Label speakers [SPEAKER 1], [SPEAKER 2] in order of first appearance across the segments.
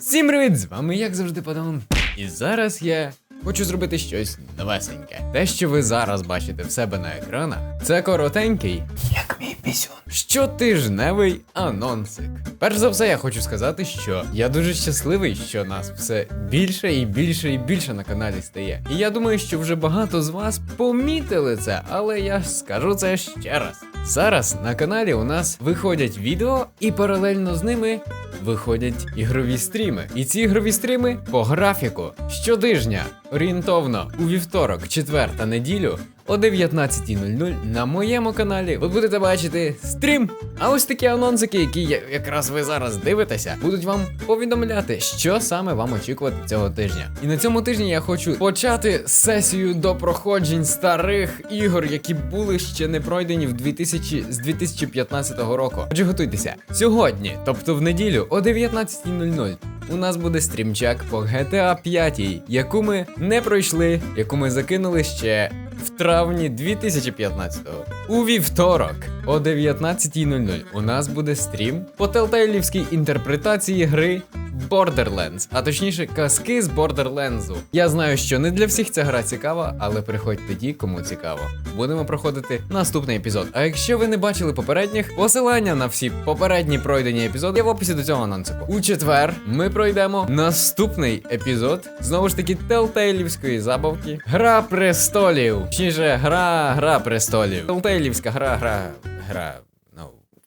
[SPEAKER 1] Всім привіт! З вами як завжди Падон. І зараз я хочу зробити щось новесеньке. Те, що ви зараз бачите в себе на екранах, це коротенький, як мій пісюн, щотижневий анонсик. Перш за все, я хочу сказати, що я дуже щасливий, що нас все більше і більше і більше на каналі стає. І я думаю, що вже багато з вас помітили це, але я скажу це ще раз. Зараз на каналі у нас виходять відео, і паралельно з ними виходять ігрові стріми. І ці ігрові стріми по графіку щотижня, орієнтовно у вівторок, четвер та неділю о 19.00 на моєму каналі ви будете бачити стрім. А ось такі анонсики, які якраз ви зараз дивитеся, будуть вам повідомляти, що саме вам очікувати цього тижня. І на цьому тижні я хочу почати сесію до проходжень старих ігор, які були ще не пройдені в 2000, з 2015 року. Отже, готуйтеся. Сьогодні, тобто в неділю о 19.00, у нас буде стрімчак по GTA 5, яку ми не пройшли, яку ми закинули ще в травні 2015-го. У вівторок о 19.00 у нас буде стрім по телтейлівській інтерпретації гри Borderlands, а точніше казки з Borderlands. Я знаю, що не для всіх ця гра цікава, але приходьте ті, кому цікаво. Будемо проходити наступний епізод. А якщо ви не бачили попередніх, посилання на всі попередні пройдені епізоди є в описі до цього анонсику. У четвер ми пройдемо наступний епізод. Знову ж таки, телтейлівської забавки. Гра престолів. Точніше, гра, гра престолів. Телтейлівська гра, гра, гра.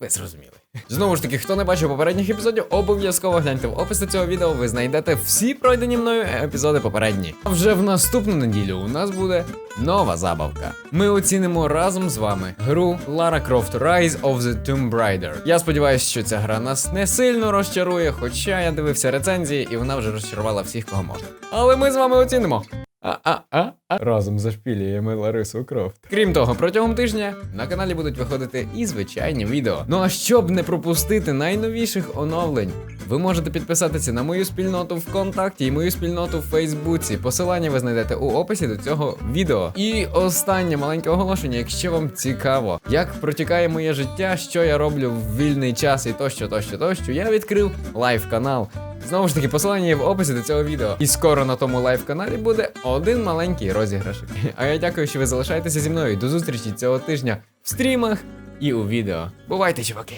[SPEAKER 1] Ви зрозуміли. Знову ж таки, хто не бачив попередніх епізодів, обов'язково гляньте в опис до цього відео. Ви знайдете всі пройдені мною епізоди попередні. А вже в наступну неділю у нас буде нова забавка. Ми оцінимо разом з вами гру Lara Croft Rise of the Tomb Raider. Я сподіваюся, що ця гра нас не сильно розчарує, хоча я дивився рецензії, і вона вже розчарувала всіх, кого можна. Але ми з вами оцінимо. А-а-а, а разом зашпілюємо Ларису Крофт. Крім того, протягом тижня на каналі будуть виходити і звичайні відео. Ну а щоб не пропустити найновіших оновлень, ви можете підписатися на мою спільноту ВКонтакті і мою спільноту в Фейсбуці. Посилання ви знайдете у описі до цього відео. І останнє маленьке оголошення, якщо вам цікаво, як протікає моє життя, що я роблю в вільний час і тощо, тощо, тощо, я відкрив лайв канал. Знову ж таки, посилання є в описі до цього відео. І скоро на тому лайв-каналі буде один маленький розіграшик. А я дякую, що ви залишаєтеся зі мною. До зустрічі цього тижня в стрімах і у відео. Бувайте, чуваки!